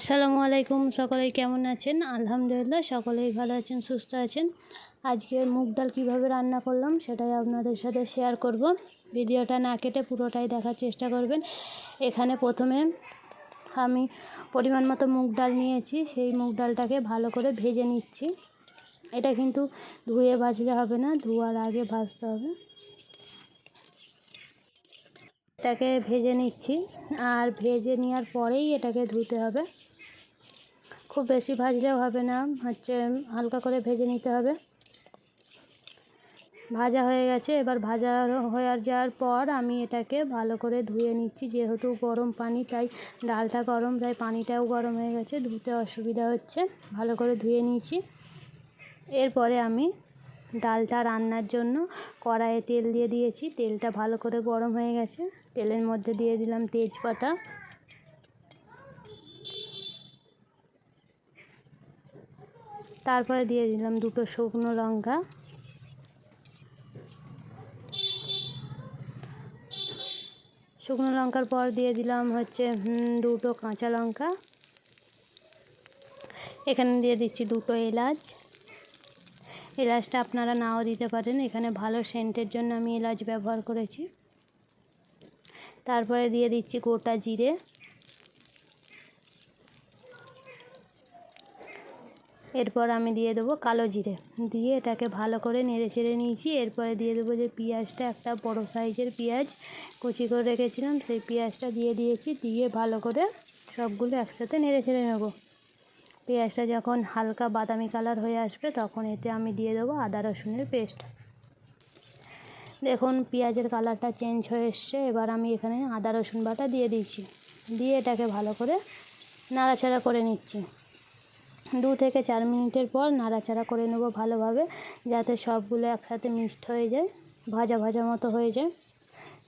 আসসালামু আলাইকুম, সকলে কেমন আছেন? আলহামদুলিল্লাহ, সকলেই ভালো আছেন, সুস্থ আছেন। আজকে মুগ ডাল কীভাবে রান্না করলাম সেটাই আপনাদের সাথে শেয়ার করব। ভিডিওটা না কেটে পুরোটাই দেখার চেষ্টা করবেন। এখানে প্রথমে আমি পরিমাণ মতো মুগ ডাল নিয়েছি, সেই মুগ ডালটাকে ভালো করে ভেজে নিচ্ছি। এটা কিন্তু ধুয়ে ভাজলে হবে না, ধোয়ার আগে ভাজতে হবে। এটাকে ভেজে নিচ্ছি, আর ভেজে নেওয়ার পরেই এটাকে ধুতে হবে। খুব বেশি ভাজলেও হবে না, হচ্ছে হালকা করে ভেজে নিতে হবে। ভাজা হয়ে গেছে, এবার ভাজা হয়ে যাওয়ার পর আমি এটাকে ভালো করে ধুয়ে নিচ্ছি, যেহেতু গরম পানি, তাই ডালটা গরম, তাই পানিটাও গরম হয়ে গেছে, ধুতে অসুবিধা হচ্ছে। ভালো করে ধুয়ে নিয়েছি। এরপরে আমি ডালটা রান্নার জন্য কড়াইয়ে তেল দিয়ে দিয়েছি, তেলটা ভালো করে গরম হয়ে গেছে। তেলের মধ্যে দিয়ে দিলাম তেজপাতা। তারপরে দিয়ে দিলাম দুটো শুকনো লঙ্কা। শুকনো লঙ্কার পর দিয়ে দিলাম হচ্ছে দুটো কাঁচা লঙ্কা। এখানে দিয়ে দিচ্ছি দুটো এলাচ। এলাচটা আপনারা নাও দিতে পারেন, এখানে ভালো সেন্টের জন্য আমি এলাচ ব্যবহার করেছি। তারপরে দিয়ে দিচ্ছি গোটা জিরে। এরপর আমি দিয়ে দেবো কালো জিরে। দিয়ে এটাকে ভালো করে নেড়ে চেড়ে নিয়েছি। এরপরে দিয়ে দেবো যে পেঁয়াজটা, একটা বড় সাইজের পেঁয়াজ। কুচি করে রেখেছিলাম, সেই পেঁয়াজটা দিয়ে দিয়েছি। দিয়ে ভালো করে সবগুলো একসাথে নেড়ে ছেড়ে নেব। পেঁয়াজটা যখন হালকা বাদামি কালার হয়ে আসবে, তখন এতে আমি দিয়ে দেবো আদা রসুনের পেস্ট। দেখুন, পেঁয়াজের কালারটা চেঞ্জ হয়ে এসছে। এবার আমি এখানে আদা রসুন বাটা দিয়ে দিচ্ছি দিয়ে এটাকে ভালো করে নাড়াচাড়া করে নিচ্ছি। দু থেকে চার মিনিটের পর নাড়াচাড়া করে নেব ভালোভাবে, যাতে সবগুলো একসাথে মিক্সড হয়ে যায়, ভাজা ভাজা মতো হয়ে যায়।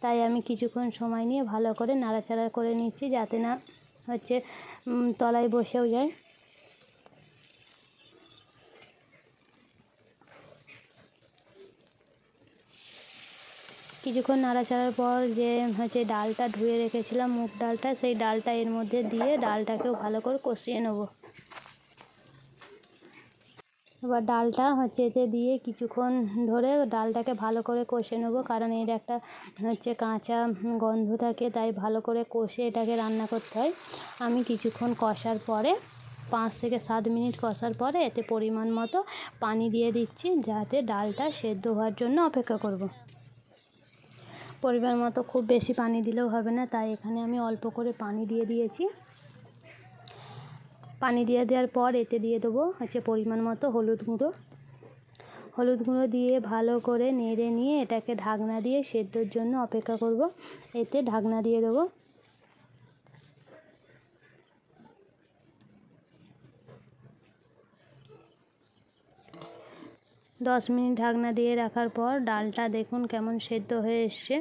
তাই আমি কিছুক্ষণ সময় নিয়ে ভালো করে নাড়াচাড়া করে নিচ্ছি, যাতে না হচ্ছে তলায় বসেও যায়। কিছুক্ষণ নাড়াচাড়ার পর যে হচ্ছে ডালটা ধুয়ে রেখেছিলাম, মুগ ডালটা, সেই ডালটা এর মধ্যে দিয়ে ডালটাকেও ভালো করে কষিয়ে নেব। এবার ডালটা হচ্ছে এতে দিয়ে কিছুক্ষণ ধরে ডালটাকে ভালো করে কষে নেব। কারণ এর একটা হচ্ছে কাঁচা গন্ধ থাকে, তাই ভালো করে কষে এটাকে রান্না করতে হয়। আমি কিছুক্ষণ কষার পরে, পাঁচ থেকে সাত মিনিট কষার পরে এতে পরিমাণ মতো পানি দিয়ে দিচ্ছি, যাতে ডালটা সেদ্ধ হওয়ার জন্য অপেক্ষা করব। পরিমাণ মতো খুব বেশি পানি দিলেও হবে না, তাই এখানে আমি অল্প করে পানি দিয়ে দিয়েছি। পানি দিয়ে দেওয়ার পর এতে দিয়ে দেবো হচ্ছে পরিমাণ মতো হলুদ গুঁড়ো। হলুদ গুঁড়ো দিয়ে ভালো করে নেড়ে নিয়ে এটাকে ঢাকনা দিয়ে সেদ্ধর জন্য অপেক্ষা করব। এতে ঢাকনা দিয়ে দেবো। দশ মিনিট ঢাকনা দিয়ে রাখার পর ডালটা দেখুন কেমন সেদ্ধ হয়ে এসছে।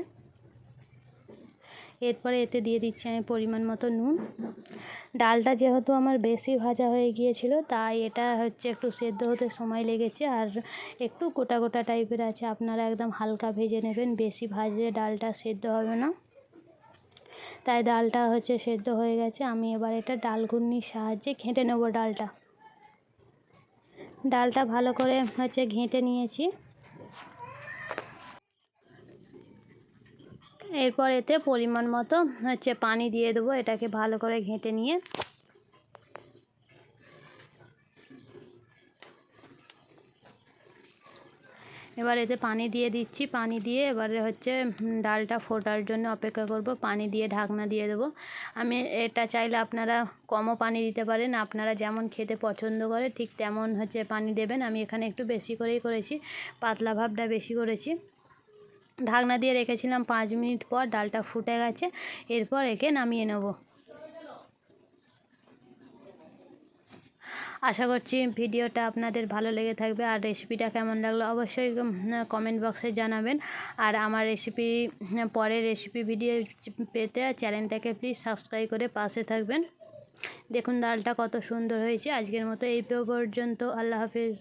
এরপরে এতে দিয়ে দিচ্ছি আমি পরিমাণ মতো নুন। ডালটা যেহেতু আমার বেশি ভাজা হয়ে গিয়েছিল, তাই এটা হচ্ছে একটু সেদ্ধ হতে সময় লেগেছে। আর একটু গোটা গোটা টাইপের আছে, আপনারা একদম হালকা ভেজে নেবেন, বেশি ভাজলে ডালটা সেদ্ধ হবে না। তাই ডালটা হচ্ছে সেদ্ধ হয়ে গেছে। আমি এবার এটা ডাল ঘূর্ণির সাহায্যে ঘেঁটে নেব ডালটা। ডালটা ভালো করে হচ্ছে ঘেঁটে নিয়েছি। এরপর এতে পরিমাণ মতো হচ্ছে পানি দিয়ে দেবো এটাকে ভালো করে ঘেঁটে নিয়ে। এবার এতে পানি দিয়ে দিচ্ছি, পানি দিয়ে এবারে হচ্ছে ডালটা ফোটার জন্য অপেক্ষা করব, পানি দিয়ে ঢাকনা দিয়ে দেবো। আমি এটা চাইলে আপনারা কমও পানি দিতে পারেন, আপনারা যেমন খেতে পছন্দ করে ঠিক তেমন হচ্ছে পানি দেবেন। আমি এখানে একটু বেশি করেই করেছি, পাতলা ভাবটা বেশি করেছি। ঢাকনা দিয়ে রেখেছিলাম পাঁচ মিনিট পর, ডালটা ফুটে গেছে। এরপর একে নামিয়ে নেব। আশা করছি ভিডিওটা আপনাদের ভালো লেগে থাকবে। আর রেসিপিটা কেমন লাগল অবশ্যই কমেন্ট বক্সে জানাবেন। আর আমার রেসিপি পরের রেসিপি ভিডিও পেতে চ্যানেলটাকে প্লিজ সাবস্ক্রাইব করে পাশে থাকবেন। দেখুন, ডালটা কত সুন্দর হয়েছে। আজকের মতো এই পর্যন্ত। আল্লাহ হাফিজ।